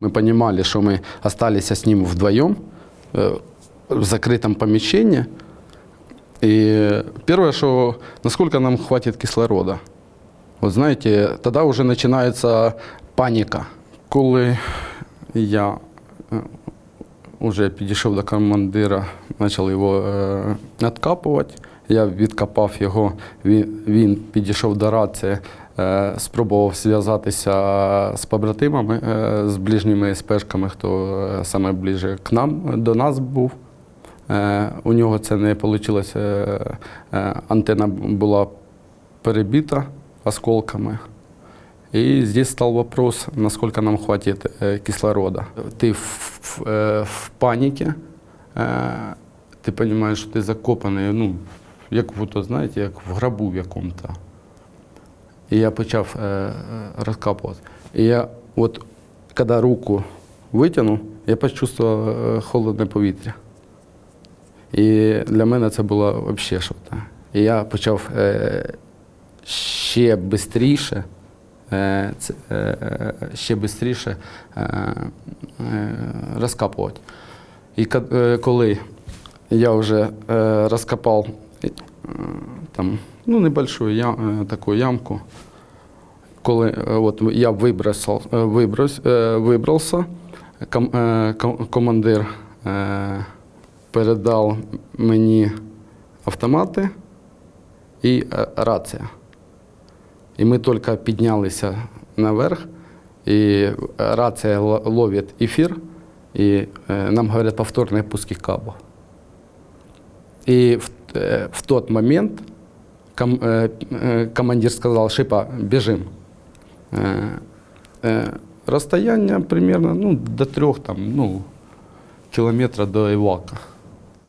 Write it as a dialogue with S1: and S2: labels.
S1: Мы понимали, что мы остались с ним вдвоем э, в закрытом помещении. И первое, что насколько нам хватит кислорода. Вот знаете, тогда уже начинается паніка. Коли я е, вже підійшов до командира, почав його е, откапувати, я відкопав його, він, він підійшов до рації, е, спробував зв'язатися з побратимами, е, з ближніми спешками, хто е, саме ближче к нам, до нас був. Е, У нього це не вийшло. Антенна була перебита осколками. И здесь стал вопрос, насколько нам хватит э, кислорода. Ты в, в, э, в панике, э, ты понимаешь, что ты закопаний, ну, як будто, знаєте, як в гробу в якому-то. І я почав е, е, розкапувати. І я от, коли руку витягнув, я почувствував е, холодне повітря. І для мене це було взагалі щось. І я почав е, ще швидше, е, ще швидше розкапувати. І коли я вже розкопав там, ну, небольшую ям, е, таку ямку, коли е, от я вибросив, е, е, вибрався, ком, е, ком- командир е, передав мені автомати і е, рація. І ми тільки піднялися наверх, і рація ловить ефір, і е, нам говорять повторний пуск кабель. И в, э, в тот момент ком- э, э, командир сказал, Шипа, бежим. Э, э, расстояние примерно ну, до трех там, ну, километра до Ивака.